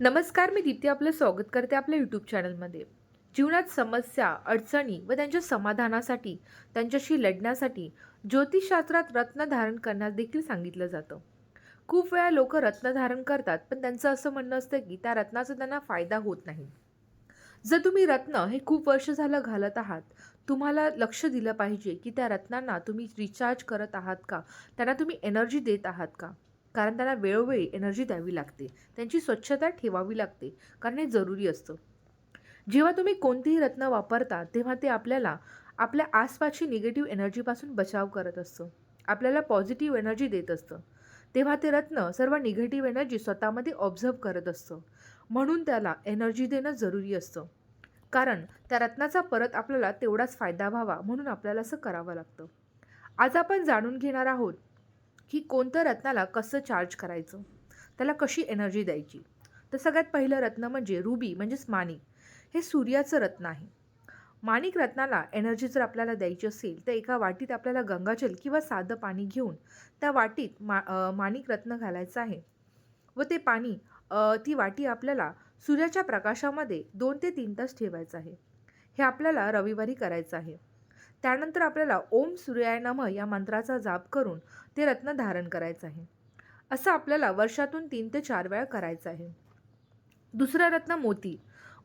नमस्कार मी दीप्ती आपलं स्वागत करते आपल्या यूट्यूब चॅनलमध्ये जीवनात समस्या अडचणी व त्यांच्या समाधानासाठी त्यांच्याशी लढण्यासाठी ज्योतिषशास्त्रात रत्न धारण करण्यास देखील सांगितलं जातं. खूप वेळा लोक रत्न धारण करतात पण त्यांचं असं म्हणणं असतं की त्या रत्नाचा त्यांना फायदा होत नाही. जर तुम्ही रत्न हे खूप वर्ष झालं घालत आहात तुम्हाला लक्ष दिलं पाहिजे की त्या रत्नांना तुम्ही रिचार्ज करत आहात का? त्यांना तुम्ही एनर्जी देत आहात का? कारण त्यांना वेळोवेळी एनर्जी द्यावी लागते. त्यांची स्वच्छता ठेवावी लागते कारण हे जरुरी असतं. जेव्हा तुम्ही कोणतीही रत्न वापरता तेव्हा ते आपल्याला आपल्या आसपासची निगेटिव्ह एनर्जीपासून बचाव करत असतं. आपल्याला पॉझिटिव्ह एनर्जी देत असतं. तेव्हा ते रत्न सर्व निगेटिव्ह एनर्जी स्वतःमध्ये ऑब्झर्व करत असतं. म्हणून त्याला एनर्जी देणं जरुरी असतं. कारण त्या रत्नाचा परत आपल्याला तेवढाच फायदा व्हावा म्हणून आपल्याला असं करावं लागतं. आज आपण जाणून घेणार आहोत की कोणत्या रत्नाला कसं चार्ज करायचं? त्याला कशी एनर्जी द्यायची? तर सगळ्यात पहिलं रत्न म्हणजे रुबी म्हणजेच माणिक. हे सूर्याचं रत्न आहे. माणिक रत्नाला एनर्जी जर आपल्याला द्यायची असेल तर एका वाटीत आपल्याला गंगाजल किंवा साधं पाणी घेऊन त्या वाटीत मा माणिक रत्न घालायचं आहे. व ते पाणी ती वाटी आपल्याला सूर्याच्या प्रकाशामध्ये दोन ते तीन तास ठेवायचं आहे. हे आपल्याला रविवारी करायचं आहे. त्यानंतर आपल्याला ओम सूर्याय नमः या मंत्राचा जाप करून ते रत्न धारण करायचं आहे. असं आपल्याला वर्षातून तीन ते चार वेळा करायचं आहे. दुसरं रत्न मोती.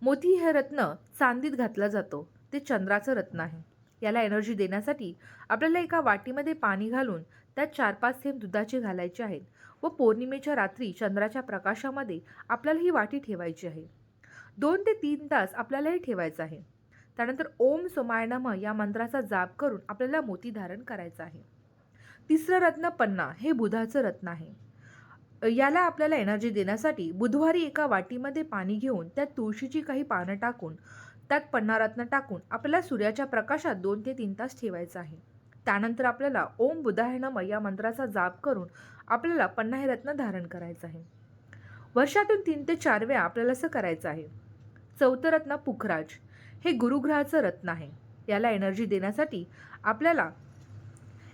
मोती हे रत्न चांदीत घातलं जातो. ते चंद्राचं रत्न आहे. याला एनर्जी देण्यासाठी आपल्याला एका वाटीमध्ये पाणी घालून त्यात चार पाच थेंब दुधाचे घालायचे आहेत व पौर्णिमेच्या रात्री चंद्राच्या प्रकाशामध्ये आपल्याला ही वाटी ठेवायची आहे. दोन ते तीन तास आपल्याला हे ठेवायचं आहे. त्यानंतर ओम सोमायनम या मंत्राचा जाप करून आपल्याला मोती धारण करायचं आहे. तिसरं रत्न पन्ना हे बुधाचं रत्न आहे. याला आपल्याला एनर्जी देण्यासाठी बुधवारी एका वाटीमध्ये पाणी घेऊन त्यात तुळशीची काही पानं टाकून त्यात पन्ना रत्न टाकून आपल्याला सूर्याच्या प्रकाशात दोन ते तीन तास ठेवायचं आहे. त्यानंतर आपल्याला ओम बुधायनम या मंत्राचा जाप करून आपल्याला पन्ना हे रत्न धारण करायचं आहे. वर्षातून तीन ते चार वेळा आपल्याला असं करायचं आहे. चौथं रत्न पुखराज. हे गुरुग्रहाचं रत्न आहे. याला एनर्जी देण्यासाठी आपल्याला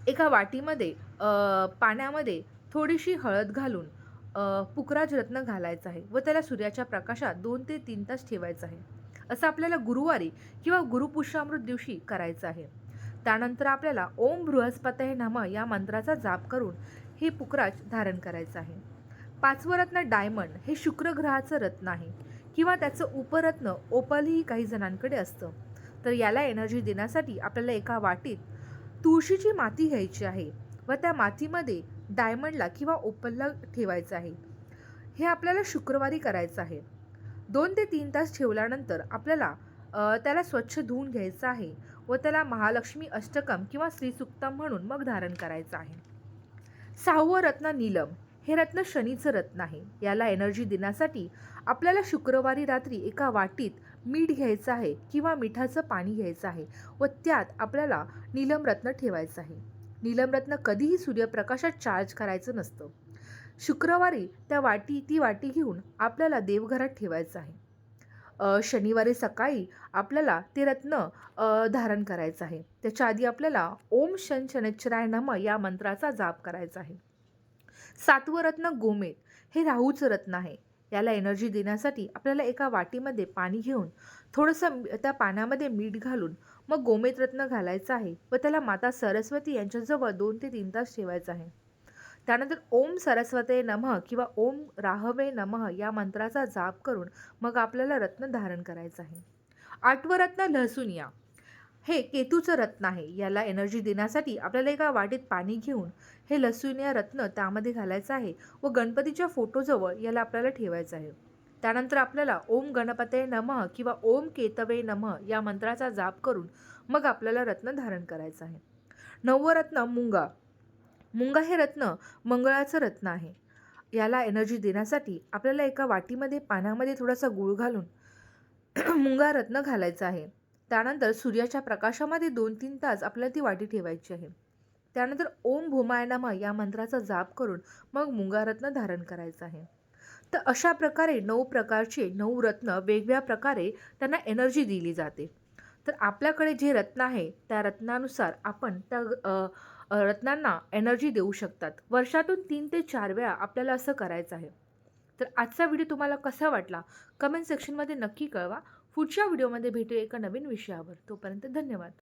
एका वाटीमध्ये पाण्यामध्ये थोडीशी हळद घालून पुकराज पुखराज रत्न घालायचं आहे व त्याला सूर्याच्या प्रकाशात दोन ते तीन तास ठेवायचं आहे. असं आपल्याला गुरुवारी किंवा गुरुपुष्यामृत दिवशी करायचं आहे. त्यानंतर आपल्याला ओम बृहस्पतये नम या मंत्राचा जाप करून हे पुखराज धारण करायचं आहे. पाचवं रत्न डायमंड हे शुक्र ग्रहाचं रत्न आहे. किंवा त्याचं उपरत्न ओपालही काही जणांकडे असतं. तर याला एनर्जी देण्यासाठी आपल्याला एका वाटीत तुळशीची माती घ्यायची आहे व त्या मातीमध्ये डायमंडला किंवा ओपलला ठेवायचं आहे. हे आपल्याला शुक्रवारी करायचं आहे. दोन ते तीन तास ठेवल्यानंतर आपल्याला त्याला स्वच्छ धुवून घ्यायचं आहे व त्याला महालक्ष्मी अष्टकम किंवा श्रीसुक्तम म्हणून मग धारण करायचं आहे. सहावं रत्न नीलम. हे रत्न शनीचं रत्न आहे. याला एनर्जी देण्यासाठी आपल्याला शुक्रवारी रात्री एका वाटीत मीठ घ्यायचं आहे किंवा मिठाचं पाणी घ्यायचं आहे व त्यात आपल्याला नीलम रत्न ठेवायचं आहे. नीलम रत्न कधीही सूर्यप्रकाशात चार्ज करायचं नसतं. शुक्रवारी त्या वाटी ती वाटी घेऊन आपल्याला देवघरात ठेवायचं आहे. शनिवारी सकाळी आपल्याला ते रत्न धारण करायचं आहे. त्याच्या आधी आपल्याला ओम शन शनेश्वराय नम या मंत्राचा जाप करायचा आहे. सातवं रत्न गोमेद हे राहूचं रत्न आहे. याला एनर्जी देण्यासाठी आपल्याला एका वाटीमध्ये पाणी घेऊन थोडंसं त्या पाण्यामध्ये मीठ घालून मग गोमेद रत्न घालायचं आहे व त्याला माता सरस्वती यांच्याजवळ दोन ते तीन तास ठेवायचं आहे. त्यानंतर ओम सरस्वते नमः किंवा ओम राहवे नमः या मंत्राचा जाप करून मग आपल्याला रत्न धारण करायचं आहे. आठवं रत्न लहसुनिया. हे केतूचं रत्न आहे. याला एनर्जी देण्यासाठी आपल्याला एका वाटीत पाणी घेऊन हे लसूण रत्न त्यामध्ये घालायचं आहे व गणपतीच्या फोटोजवळ याला आपल्याला ठेवायचं आहे. त्यानंतर आपल्याला ओम गणपते नमः किंवा ओम केतवे नमः या मंत्राचा जाप करून मग आपल्याला रत्न धारण करायचं आहे. नववं रत्न मुंगा. मुंगा हे रत्न मंगळाचं रत्न आहे. याला एनर्जी देण्यासाठी आपल्याला एका वाटीमध्ये पाण्यामध्ये थोडासा गूळ घालून मुंगा रत्न घालायचा आहे. त्यानंतर सूर्याच्या प्रकाशामध्ये दोन तीन तास आपल्याला ती वाटी ठेवायची आहे. त्यानंतर ओम भूमाय नमः या मंत्राचा जाप करून मग मुंगारत्न धारण करायचं आहे. तर अशा प्रकारे नऊ प्रकारचे नऊ रत्न वेगवेगळ्या प्रकारे त्यांना एनर्जी दिली जाते. तर आपल्याकडे जे रत्न आहे त्या रत्नानुसार आपण त्या रत्नांना एनर्जी देऊ शकतात. वर्षातून तीन ते चार वेळा आपल्याला असं करायचं आहे. तर आजचा व्हिडिओ तुम्हाला कसा वाटला? कमेंट सेक्शनमध्ये नक्की कळवा. पुढच्या व्हिडिओमध्ये भेटू एका नवीन विषयावर. तोपर्यंत धन्यवाद.